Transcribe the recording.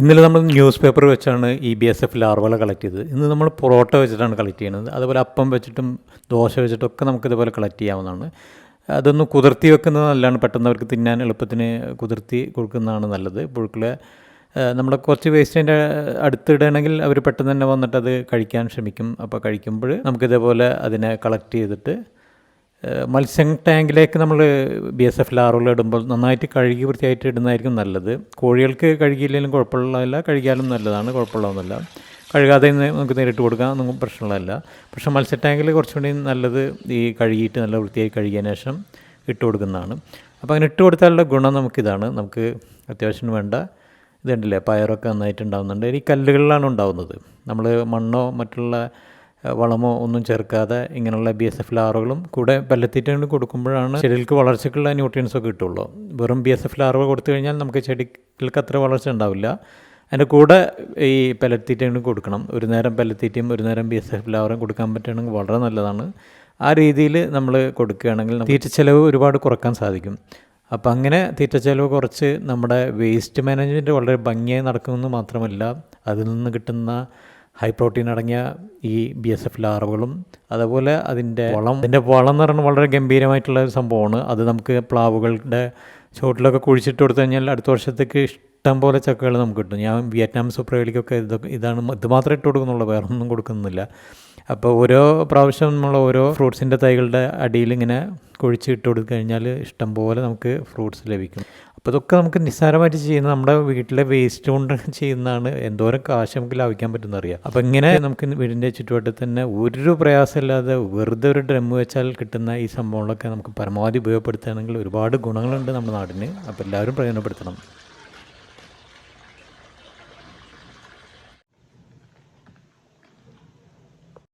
ഇന്നലെ നമ്മൾ news paper വെച്ചാണ് ഇ ബി എസ് എഫ് ലാർവകളെ കളക്ട് ചെയ്തത്. ഇന്ന് നമ്മൾ പൊറോട്ട വെച്ചിട്ടാണ് കളക്ട് ചെയ്യുന്നത്. അതുപോലെ അപ്പം വെച്ചിട്ടും ദോശ വെച്ചിട്ടും ഒക്കെ നമുക്ക് ഇതുപോലെ കളക്ട് ചെയ്യാവുന്നതാണ്. അതൊന്ന് കുതിർത്തി വെക്കുന്നത് നല്ലതാണ്. പെട്ടെന്ന് അവർക്ക് തിന്നാൻ എളുപ്പത്തിന് കുതിർത്തി കൊടുക്കുന്നതാണ് നല്ലത്. പുഴുക്കളെ നമ്മൾ കുറച്ച് വേസ്റ്റിന്റെ അടുത്തിടണമെങ്കിൽ അവർ പെട്ടെന്ന് തന്നെ വന്നിട്ട് അത് കഴിക്കാൻ ശ്രമിക്കും. അപ്പോൾ കഴിക്കുമ്പോൾ നമുക്കിതേപോലെ അതിനെ കളക്ട് ചെയ്തിട്ട് മത്സ്യം ടാങ്കിലേക്ക് നമ്മൾ ബി എസ് എഫ് ലാറുകൾ ഇടുമ്പോൾ നന്നായിട്ട് കഴുകി വൃത്തിയായിട്ട് ഇടുന്നതായിരിക്കും നല്ലത്. കോഴികൾക്ക് കഴുകിയില്ലെങ്കിലും കുഴപ്പമുള്ളതല്ല കഴുകിയാലും നല്ലതാണ് കുഴപ്പമുള്ളതൊന്നുമല്ല. കഴുകാതെ നമുക്ക് നേരിട്ട് കൊടുക്കാം ഒന്നും പ്രശ്നമുള്ളതല്ല. പക്ഷേ മത്സ്യ ടാങ്കിൽ കുറച്ചുകൂടി നല്ലത് ഈ കഴുകിയിട്ട് നല്ല വൃത്തിയായി കഴുകിയതിന് ശേഷം ഇട്ട് കൊടുക്കുന്നതാണ്. അപ്പോൾ അങ്ങനെ ഇട്ട് കൊടുത്താലുള്ള ഗുണം നമുക്കിതാണ്. നമുക്ക് അത്യാവശ്യം വേണ്ട ഇതുണ്ടല്ലേ പയറൊക്കെ നന്നായിട്ട് ഉണ്ടാകുന്നുണ്ട് ഈ കല്ലുകളിലാണ് ഉണ്ടാകുന്നത് നമ്മൾ മണ്ണോ മറ്റുള്ള വളമോ ഒന്നും ചേർക്കാതെ ഇങ്ങനെയുള്ള ബി എസ് എഫ് ലാറുകളും കൂടെ പല്ലത്തീറ്റങ്ങൾ കൊടുക്കുമ്പോഴാണ് ചെടികൾക്ക് വളർച്ചയ്ക്കുള്ള ന്യൂട്രിയൻസ് ഒക്കെ കിട്ടുള്ളൂ. വെറും ബി എസ് എഫ് ലാറുകൾ കൊടുത്തു കഴിഞ്ഞാൽ നമുക്ക് ചെടികൾക്ക് അത്ര വളർച്ച ഉണ്ടാവില്ല. അതിന്റെ കൂടെ ഈ പല്ലത്തീറ്റങ്ങൾ കൊടുക്കണം. ഒരു നേരം പല്ലത്തീറ്റയും ഒരു നേരം ബി എസ് എഫ് ലാറും കൊടുക്കാൻ പറ്റുകയാണെങ്കിൽ വളരെ നല്ലതാണ്. ആ രീതിയിൽ നമ്മൾ കൊടുക്കുകയാണെങ്കിൽ തീറ്റ ചിലവ് ഒരുപാട് കുറയ്ക്കാൻ സാധിക്കും. അപ്പോൾ അങ്ങനെ തീറ്റ ചിലവ് കുറച്ച് നമ്മുടെ വേസ്റ്റ് മാനേജ്മെന്റ് വളരെ ഭംഗിയായി നടക്കുമെന്ന് മാത്രമല്ല അതിൽ നിന്ന് കിട്ടുന്ന ഹൈ പ്രോട്ടീൻ അടങ്ങിയ ഈ ബി എസ് എഫ് ലാറുകളും അതുപോലെ അതിന്റെ വളം. അതിന്റെ വളം എന്ന് പറയുന്നത് വളരെ ഗംഭീരമായിട്ടുള്ള ഒരു സംഭവമാണ്. അത് നമുക്ക് പ്ലാവുകളുടെ ചുവട്ടിലൊക്കെ കുഴിച്ചിട്ട് കൊടുത്തു കഴിഞ്ഞാൽ അടുത്ത വർഷത്തേക്ക് ഇഷ്ടം പോലെ ചക്കകൾ നമുക്ക് കിട്ടും. ഞാൻ വിയറ്റ്നാം സൂപ്പർ ഇതൊക്കെ ഇതാണ് ഇത് മാത്രമേ ഇട്ട് കൊടുക്കുന്നുള്ളൂ വേറെ ഒന്നും കൊടുക്കുന്നില്ല. അപ്പോൾ ഓരോ പ്രാവശ്യം നമ്മൾ ഓരോ ഫ്രൂട്ട്സിന്റെ തൈകളുടെ അടിയിൽ ഇങ്ങനെ കുഴിച്ച് ഇട്ട് കൊടുത്തു കഴിഞ്ഞാൽ ഇഷ്ടംപോലെ നമുക്ക് ഫ്രൂട്ട്സ് ലഭിക്കും. അപ്പോൾ ഇതൊക്കെ നമുക്ക് നിസ്സാരമായിട്ട് ചെയ്യുന്ന നമ്മുടെ വീട്ടിലെ വേസ്റ്റ് കൊണ്ട് ചെയ്യുന്നതാണ് എന്തോരം കാശ് നമുക്ക് ലാഭിക്കാൻ പറ്റുന്ന അറിയാം. അപ്പോൾ ഇങ്ങനെ നമുക്ക് വീടിന്റെ ചുറ്റുവട്ടത്തിൽ തന്നെ ഒരു പ്രയാസമില്ലാതെ വെറുതെ ഒരു ഡ്രം വെച്ചാൽ കിട്ടുന്ന ഈ സംഭവങ്ങളൊക്കെ നമുക്ക് പരമാവധി ഉപയോഗപ്പെടുത്തുകയാണെങ്കിൽ ഒരുപാട് ഗുണങ്ങളുണ്ട് നമ്മുടെ നാടിന്. അപ്പോൾ എല്ലാവരും പ്രയോജനപ്പെടുത്തണം.